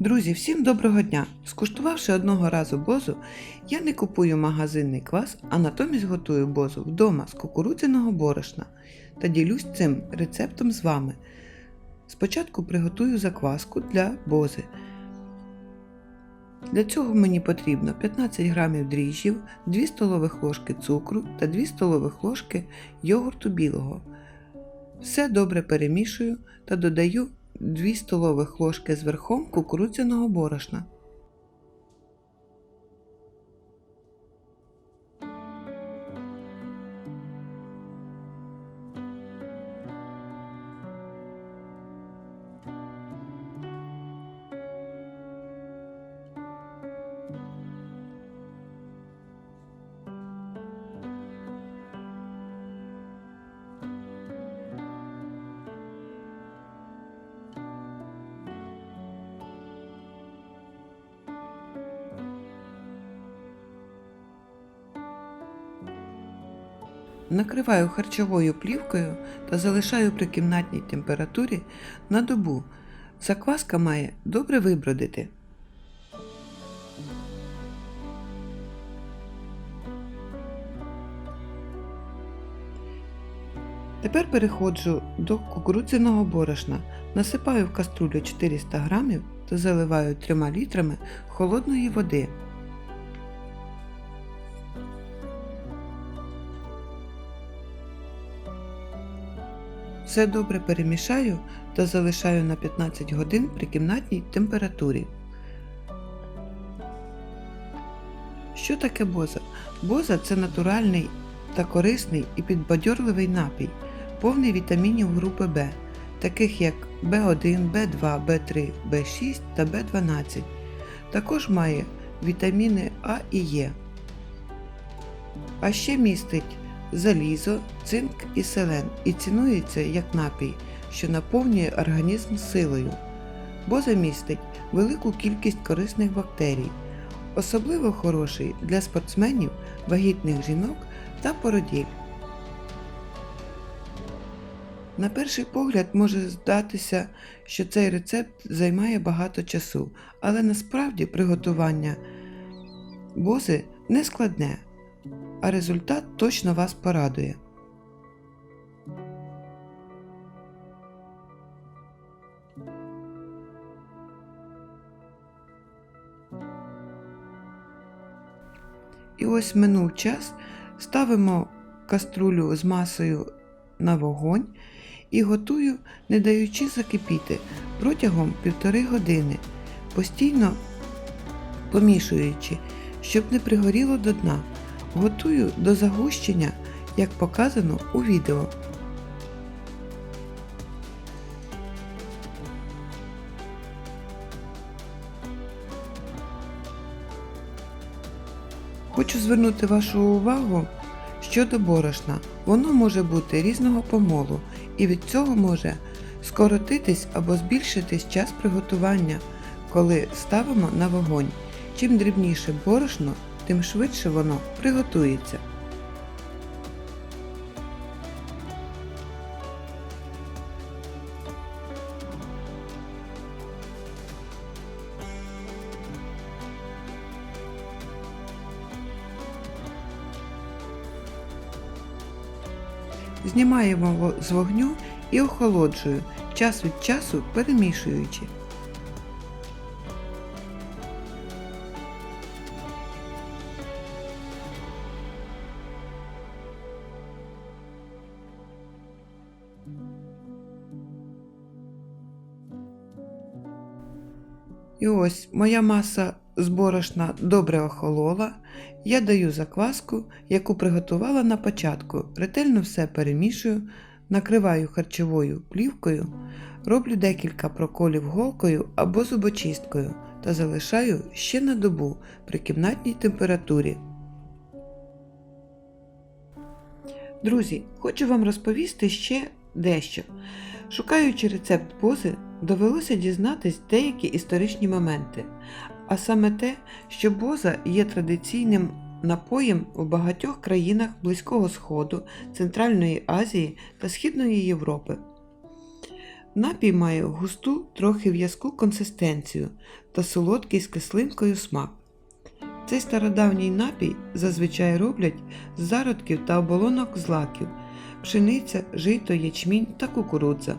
Друзі, всім доброго дня! Скуштувавши одного разу бозу, я не купую магазинний квас, а натомість готую бозу вдома з кукурудзяного борошна та ділюсь цим рецептом з вами. Спочатку приготую закваску для бози. Для цього мені потрібно 15 г дріжджів, 2 столових ложки цукру та 2 столових ложки йогурту білого. Все добре перемішую та додаю 2 столових ложки з верхом кукурудзяного борошна. Накриваю харчовою плівкою та залишаю при кімнатній температурі на добу. Закваска має добре вибродити. Тепер переходжу до кукурудзяного борошна. Насипаю в каструлю 400 г та заливаю 3 літрами холодної води. Все добре перемішаю та залишаю на 15 годин при кімнатній температурі. Що таке боза? Боза це натуральний та корисний і підбадьорливий напій, повний вітамінів групи В, таких як В1, В2, В3, В6 та В12. Також має вітаміни А і Е. А ще містить залізо, цинк і селен і цінується як напій, що наповнює організм силою, бо замістить велику кількість корисних бактерій, особливо хороший для спортсменів, вагітних жінок та породіль. На перший погляд може здатися, що цей рецепт займає багато часу, але насправді приготування бози не складне а результат точно вас порадує. І ось минув час, ставимо каструлю з масою на вогонь і готую, не даючи закипіти протягом півтори години, постійно помішуючи, щоб не пригоріло до дна. Готую до загущення, як показано у відео. Хочу звернути вашу увагу щодо борошна. Воно може бути різного помолу і від цього може скоротитись або збільшитись час приготування, коли ставимо на вогонь. Чим дрібніше борошно, тим швидше воно приготується. Знімаємо з вогню і охолоджую, час від часу перемішуючи. І ось моя маса з борошна добре охолола. Я даю закваску, яку приготувала на початку. Ретельно все перемішую, накриваю харчовою плівкою, роблю декілька проколів голкою або зубочисткою та залишаю ще на добу при кімнатній температурі. Друзі, хочу вам розповісти ще дещо. Шукаючи рецепт пози, довелося дізнатись деякі історичні моменти, а саме те, що боза є традиційним напоєм у багатьох країнах Близького Сходу, Центральної Азії та Східної Європи. Напій має густу, трохи в'язку консистенцію та солодкий з кислинкою смак. Цей стародавній напій зазвичай роблять з зародків та оболонок злаків, пшениця, жито, ячмінь та кукурудза.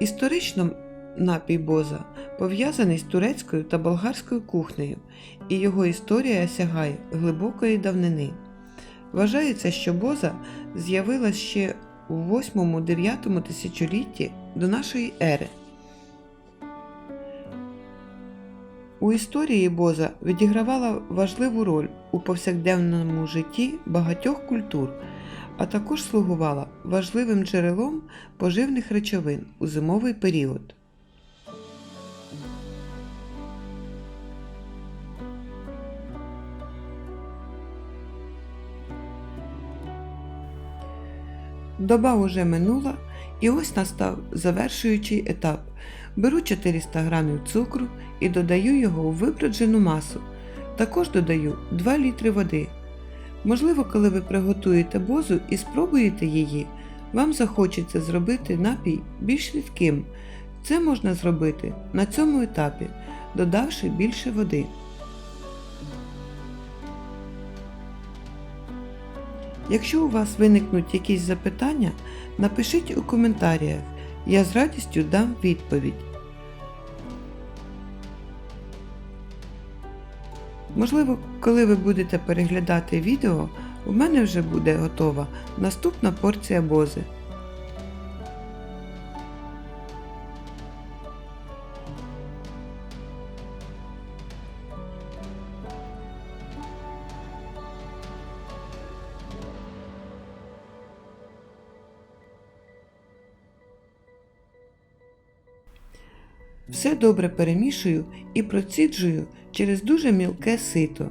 Історично напій боза пов'язаний з турецькою та болгарською кухнею, і його історія сягає глибокої давнини. Вважається, що боза з'явилась ще у 8-9 тисячолітті до нашої ери. У історії боза відігравала важливу роль у повсякденному житті багатьох культур, а також слугувала важливим джерелом поживних речовин у зимовий період. Доба уже минула, і ось настав завершуючий етап. Беру 400 г цукру і додаю його у виброджену масу. Також додаю 2 літри води. Можливо, коли ви приготуєте бозу і спробуєте її, вам захочеться зробити напій більш рідким. Це можна зробити на цьому етапі, додавши більше води. Якщо у вас виникнуть якісь запитання, напишіть у коментарях, я з радістю дам відповідь. Можливо, коли ви будете переглядати відео, у мене вже буде готова наступна порція бози. Все добре перемішую і проціджую через дуже мілке сито.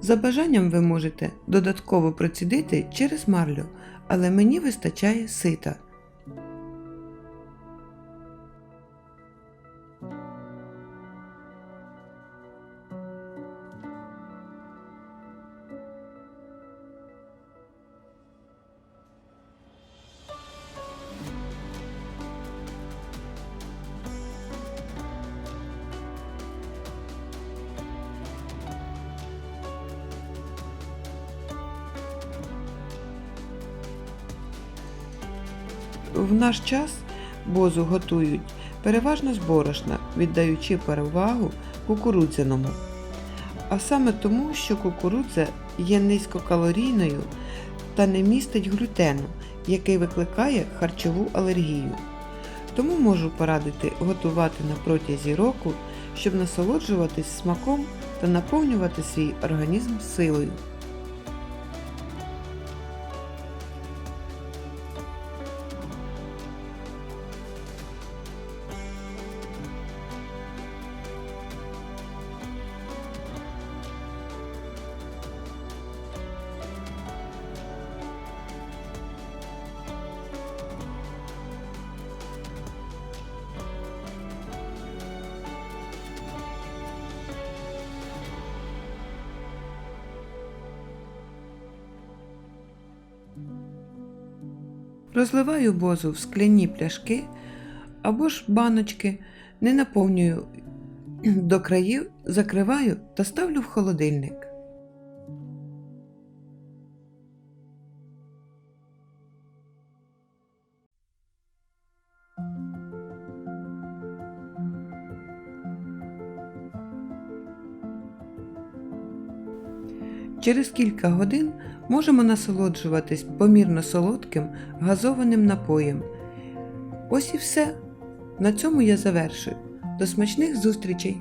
За бажанням ви можете додатково процідити через марлю, але мені вистачає сита. В наш час бозу готують переважно з борошна, віддаючи перевагу кукурудзяному. А саме тому, що кукурудза є низькокалорійною та не містить глютену, який викликає харчову алергію. Тому можу порадити готувати на протязі року, щоб насолоджуватись смаком та наповнювати свій організм силою. Розливаю бозу в скляні пляшки або ж баночки, не наповнюю до країв, закриваю та ставлю в холодильник. Через кілька годин можемо насолоджуватись помірно солодким газованим напоєм. Ось і все. На цьому я завершую. До смачних зустрічей!